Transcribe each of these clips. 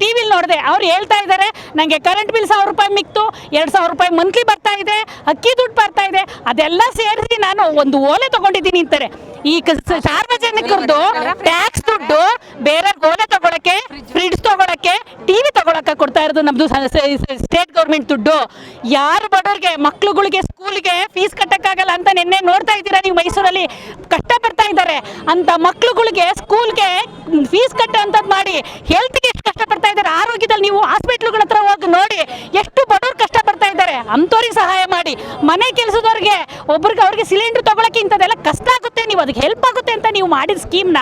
ಟಿವಿಲಿ ನೋಡಿದೆ, ಅವ್ರು ಹೇಳ್ತಾ ಇದ್ದಾರೆ ನನಗೆ ಕರೆಂಟ್ ಬಿಲ್ ಸಾವಿರ ರೂಪಾಯಿ ಮಿಕ್ತು, ಎರಡು ಸಾವಿರ ರೂಪಾಯಿ ಮಂತ್ಲಿ ಬರ್ತಾ ಇದೆ, ಅಕ್ಕಿ ದುಡ್ಡು ಬರ್ತಾ ಇದೆ, ಅದೆಲ್ಲ ಸೇರಿಸಿ ನಾನು ಒಂದು ಓಲೆ ತಗೊಂಡಿದ್ದೀನಿ ಅಂತಾರೆ. ಈ ಸಾರ್ವಜನಿಕರದ್ದು ಟ್ಯಾಕ್ಸ್ ದುಡ್ಡು ಬೇರೆ ಓಲೆ ತಗೊಳಕ್ಕೆ ಫ್ರಿಡ್ಜ್ ತಗೊಳಕ್ಕೆ ಟಿವಿ ತಗೊಳಕ್ಕೆ ಕೊಡ್ತಾ ಇರೋದು ನಮ್ದು ಸ್ಟೇಟ್ ಗೌರ್ಮೆಂಟ್ ದುಡ್ಡು. ಯಾರು ಬಡವ್ರಿಗೆ, ಮಕ್ಳುಗಳಿಗೆ ಸ್ಕೂಲ್ಗೆ ಫೀಸ್ ಕಟ್ಟಕ್ಕಾಗಲ್ಲ ಅಂತ ನಿನ್ನೆ ನೋಡ್ತಾ ಇದ್ದೀರಾ ನೀವು ಮೈಸೂರಲ್ಲಿ? ಕಷ್ಟಪಡ್ತಾ ಇದ್ದಾರೆ. ಅಂತ ಮಕ್ಳುಗಳಿಗೆ ಸ್ಕೂಲ್ಗೆ ಫೀಸ್ ಕಟ್ಟೋಂಥದ್ದು ಮಾಡಿ ಹೆಲ್ತ್ಗೆ ಕಷ್ಟಪಡ್ತಾ ಇದ್ದಾರೆ. ಆರೋಗ್ಯದಲ್ಲಿ ನೀವು ಹಾಸ್ಪಿಟ್ಲ್ಗಳ ಹತ್ರ ಹೋಗಿ ನೋಡಿ ಎಷ್ಟು ಬಡವ್ರು ಕಷ್ಟಪಡ್ತಾ ಇದ್ದಾರೆ. ಅಂಥವ್ರಿಗೆ ಸಹಾಯ ಮಾಡಿ. ಮನೆ ಕೆಲಸದವ್ರಿಗೆ, ಒಬ್ರಿಗೆ ಅವ್ರಿಗೆ ಸಿಲಿಂಡರ್ ತಗೊಳಕ್ಕೆ ಇಂಥದ್ದೆಲ್ಲ ಕಷ್ಟ ಆಗುತ್ತೆ. ನೀವು ಅದಕ್ಕೆ ಹೆಲ್ಪ್ ಆಗುತ್ತೆ ಅಂತ ನೀವು ಮಾಡಿದ ಸ್ಕೀಮ್ನ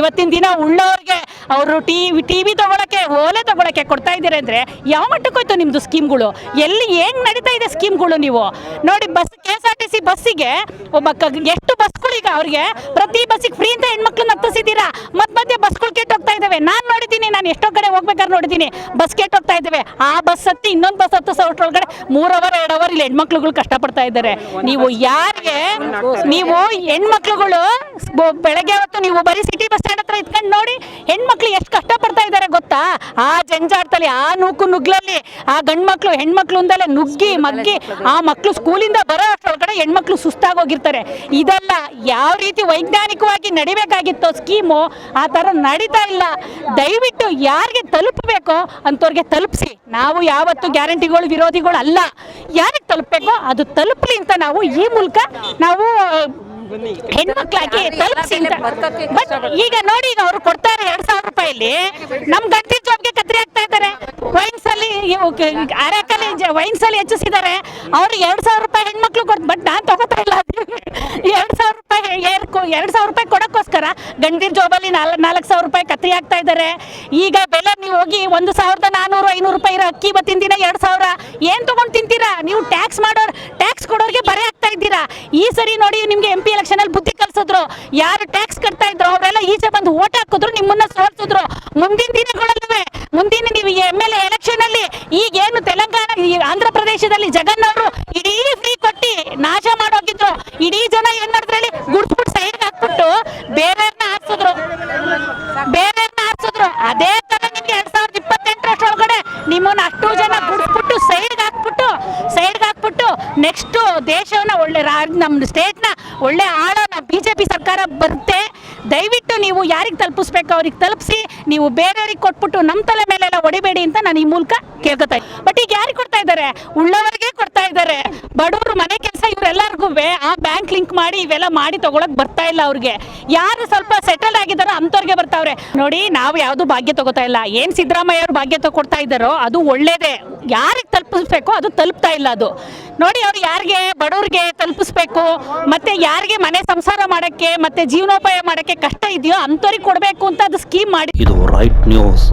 ಇವತ್ತಿನ ದಿನ ಉಳ್ಳವ್ರಿಗೆ, ಅವರು ಟಿ, ವಿ ಟಿ ತಗೊಳಕ್ಕೆ ಓಲೆ ತಗೊಳಕ್ಕೆ ಕೊಡ್ತಾ ಇದ್ದೀರಿ ಅಂದರೆ ಯಾವ ಮಟ್ಟಕ್ಕೋಯ್ತು ನಿಮ್ಮದು ಸ್ಕೀಮ್ಗಳು? ಎಲ್ಲಿ ಹೆಂಗ್ ನಡೀತಾ ಇದೆ ಸ್ಕೀಮ್ಗಳು ನೀವು? ನೋಡಿ, bus K S R T C ಬಸ್ಸಿಗೆ ಒಬ್ಬ ಎಷ್ಟು ಈಗ ಅವ್ರಿಗೆ? ಪ್ರತಿ ಬಸ್ಸಿಗೆ ಫ್ರೀ ಅಂತ ಹೆಣ್ಮಕ್ಳನ್ನ ಹತ್ತಿಸಿದ್ದೀರಾ? ಮಧ್ಯ ಮಧ್ಯೆ ಬಸ್ಗಳು ಕೆಟ್ಟು ಹೋಗ್ತಾ ಇದ್ದಾವೆ. ನಾನು ನೋಡಿದ್ದೀನಿ, ನಾನು ಎಷ್ಟೋ ಕಡೆ ಹೋಗ್ಬೇಕಾದ್ರೆ ನೋಡಿದ್ದೀನಿ. ಬಸ್ ಕೆಟ್ಟು ಹೋಗ್ತಾ ಇದ್ದಾವೆ. ಆ ಬಸ್ ಹತ್ತಿ ಇನ್ನೊಂದು ಬಸ್ ಹತ್ತು ಸಾವಿರ ಒಳಗಡೆ ಮೂರ್ ಅವರ್, ಎರಡು ಅವರ್ ಇಲ್ಲಿ ಹೆಣ್ಮಕ್ಳುಗಳು ಕಷ್ಟಪಡ್ತಾ ಇದ್ದಾರೆ. ನೀವು ಯಾರಿಗೆ, ನೀವು ಹೆಣ್ಮಕ್ಳುಗಳು ಬೆಳಗ್ಗೆ ಹೊತ್ತು ನೀವು ಬರೀ ಸಿಟಿ ಬಸ್ ಸ್ಟ್ಯಾಂಡ್ ಹತ್ರ ಇದ್ಕೊಂಡು ನೋಡಿ ಹೆಣ್ಮಕ್ಳು ಎಷ್ಟು ಕಷ್ಟಪಡ್ತಾ ಇದ್ದಾರೆ ಗೊತ್ತಾ? ಆ ಜಂಜಾಟದಲ್ಲಿ ಆ ನೂಕು ನುಗ್ಲಲ್ಲಿ ಆ ಗಂಡ್ಮಕ್ಳು ಹೆಣ್ಮಕ್ಳು ಅಂದಲೇ ನುಗ್ಗಿ ಮಗ್ಗಿ ಆ ಮಕ್ಳು ಸ್ಕೂಲಿಂದ ಬರೋ ಅಷ್ಟೊಳಗಡೆ ಹೆಣ್ಮಕ್ಳು ಸುಸ್ತಾಗೋಗಿರ್ತಾರೆ. ಇದೆಲ್ಲ ಯಾವ ರೀತಿ ವೈಜ್ಞಾನಿಕವಾಗಿ ನಡಿಬೇಕಾಗಿತ್ತೋ ಸ್ಕೀಮು ಆ ಥರ ನಡೀತಾ ಇಲ್ಲ. ದಯವಿಟ್ಟು ಯಾರಿಗೆ ತಲುಪಬೇಕೋ ಅಂಥವ್ರಿಗೆ ತಲುಪಿಸಿ. ನಾವು ಯಾವತ್ತು ಗ್ಯಾರಂಟಿಗಳು ವಿರೋಧಿಗಳು ಅಲ್ಲ. ಯಾರಿಗೆ ತಲುಪಬೇಕೋ ಅದು ತಲುಪಲಿ ಅಂತ ನಾವು ಈ ಮೂಲಕ ನಾವು ಹೆಣ್ಮಕ್ಳಾಗಿ ತಲುಪಿಸಿ ಬಟ್ ಈಗ ನೋಡಿ ಈಗ ಅವ್ರು ಕೊಡ್ತಾರೆ ಎರಡ್ ಸಾವಿರ ರೂಪಾಯಿಲಿ ನಮ್ ಗಂಟಿ ಜಾಬ್ಗೆ ಕತ್ರಿ ಆಗ್ತಾ ಇದ್ದಾರೆ. ವೈನ್ಸ್ ಅಲ್ಲಿ ಅರೆಕಲ್ಲಿ ವೈನ್ಸ್ ಅಲ್ಲಿ ಹೆಚ್ಚಿಸಿದ್ದಾರೆ. ಅವ್ರು ಎರಡ್ ಸಾವಿರ ರೂಪಾಯಿ ಹೆಣ್ಮಕ್ಳು ಕೊಡ್ ಬಟ್ ನಾನ್ ತಗೋತಾ ಇಲ್ಲ. ಎರಡ್ ಸಾವಿರ ರೂಪಾಯಿ ಎರಡ್ ಸಾವಿರ ರೂಪಾಯಿ ಕೊಡಕ್ಕೋಸ್ಕರ ಗಂಡಿನ ಜೋಬಲ್ಲಿ ನಾಲ್, ನಾಲ್ಕು ಸಾವಿರ ರೂಪಾಯಿ ಕತ್ತರಿ ಆಗ್ತಾ ಇದ್ದಾರೆ ಈಗ ಬೆಲೆ ನೀವು ಹೋಗಿ ಒಂದು ಸಾವಿರದ ನಾನೂರು, ಐನೂರು ರೂಪಾಯಿ ಇರೋ ಅಕ್ಕಿ ಇವತ್ತಿನ ದಿನ ಎರಡ್ ಸಾವಿರ. ಏನ್ ತಗೊಂಡ್ ತಿಂತೀರಾ? ನೀವು ಟ್ಯಾಕ್ಸ್ ಮಾಡೋರ್ ಟ್ಯಾಕ್ಸ್ ಕೊಡೋರಿಗೆ ಬರೆ ಆಗ್ತಾ ಇದ್ದೀರಾ? ಈ ಸರಿ ನೋಡಿ ನಿಮ್ಗೆ ಎಂ ಪಿ ಎಲೆಕ್ಷನ್ ಅಲ್ಲಿ ಬುದ್ಧಿ ಕಲ್ಸಿದ್ರು. ಯಾರು ಟ್ಯಾಕ್ಸ್ ಕಟ್ತಾ ಇದ್ರು, ಅವರೆಲ್ಲ ಈಚೆ ಬಂದು ಓಟ್ ಹಾಕಿದ್ರು, ನಿಮ್ಮನ್ನ ಸೋಲ್ಸಿದ್ರು. ಮುಂದಿನ ದಿನಗಳಲ್ಲೂ ಮುಂದಿನ ನೀವು ಎಂ ಎಲ್ ಎಲೆಕ್ಷನ್ ಅಲ್ಲಿ ಈಗೇನು ತೆಲಂಗಾಣ, ಈ ಆಂಧ್ರ ಪ್ರದೇಶದಲ್ಲಿ ಜಗನ್ ಅವರು ಇಡೀ ಫ್ರೀ ಕೊಟ್ಟಿ ನಾಶ ಮಾಡೋಗಿದ್ರು ಇಡೀ ಜನ ಏನ್ ಮಾಡಿದ್ರು ನಿಮ್ಮನ್ನ ಬಿಡಿಸ್ಬಿಟ್ಟು ಸೈಡ್ಗೆ ಹಾಕ್ಬಿಟ್ಟು ಸೈಡ್ಗೆ ಹಾಕ್ಬಿಟ್ಟು ನೆಕ್ಸ್ಟ್ ದೇಶವನ್ನ ಒಳ್ಳೆ ನಮ್ಮ ಸ್ಟೇಟ್ನ ಒಳ್ಳೆ ಆಳೋಣ ಬಿ ಜೆ ಪಿ ಸರ್ಕಾರ ಬರುತ್ತೆ. ದಯವಿಟ್ಟು ನೀವು ಯಾರಿಗೆ ತಲುಪಿಸ್ಬೇಕು ಅವ್ರಿಗೆ ತಲುಪಿಸಿ, ನೀವು ಬೇರೆಯವ್ರಿಗೆ ಕೊಟ್ಬಿಟ್ಟು ನಮ್ಮ ತಲೆ ಮೇಲೆಲ್ಲ ಹೊಡಿಬೇಡಿ ಅಂತ ನಾನು ಈ ಮೂಲಕ ಕೇಳ್ಕೊತಾ ಬಟ್ ಈಗ ಯಾರಿಗೆ ಕೊಡ್ತಾ ಇದ್ದಾರೆ ಉಳ್ಳವರಿಗೆ ಕೊಡ್ತಾ ಇದ್ದಾರೆ ಬಡವರು ಮನೆ ಕೆಲಸ ಇವರೆಲ್ಲರಿಗೂ ಆ ಬ್ಯಾಂಕ್ ಲಿಂಕ್ ಮಾಡಿ ಇವೆಲ್ಲ ಮಾಡಿ ತಗೊಳಕ್ ಬರ್ತಾ ಇಲ್ಲ ಅವ್ರಿಗೆ. ಯಾರು ಸ್ವಲ್ಪ ಸೆಟಲ್ ಆಗಿದಾರೋ ಬರ್ತಾವ್ರೆ ನೋಡಿ, ನಾವು ಯಾವುದು ಭಾಗ್ಯ ತಗೋತಾ ಇಲ್ಲ. ಏನ್ ಸಿದ್ದರಾಮಯ್ಯ ಅವರು ಭಾಗ್ಯ ತಗೊಡ್ತಾ ಇದ್ದಾರೋ, ಅದು ಒಳ್ಳೇದೇ. ಯಾರಿಗೆ ತಲುಪಿಸ್ಬೇಕು, ಅದು ತಲುಪ್ತಾ ಇಲ್ಲ ಅದು. ನೋಡಿ, ಅವ್ರು ಯಾರಿಗೆ, ಬಡವ್ರಿಗೆ ತಲುಪಿಸ್ಬೇಕು, ಮತ್ತೆ ಯಾರಿಗೆ ಮನೆ ಸಂಸಾರ ಮಾಡಕ್ಕೆ, ಮತ್ತೆ ಜೀವನೋಪಾಯ ಮಾಡಕ್ಕೆ ಕಷ್ಟ ಇದೆಯೋ ಅಂಥವ್ರಿಗೆ ಕೊಡ್ಬೇಕು ಅಂತ ಅದು ಸ್ಕೀಮ್ ಮಾಡಿ ಇದು ರೈಟ್ ನ್ಯೂಸ್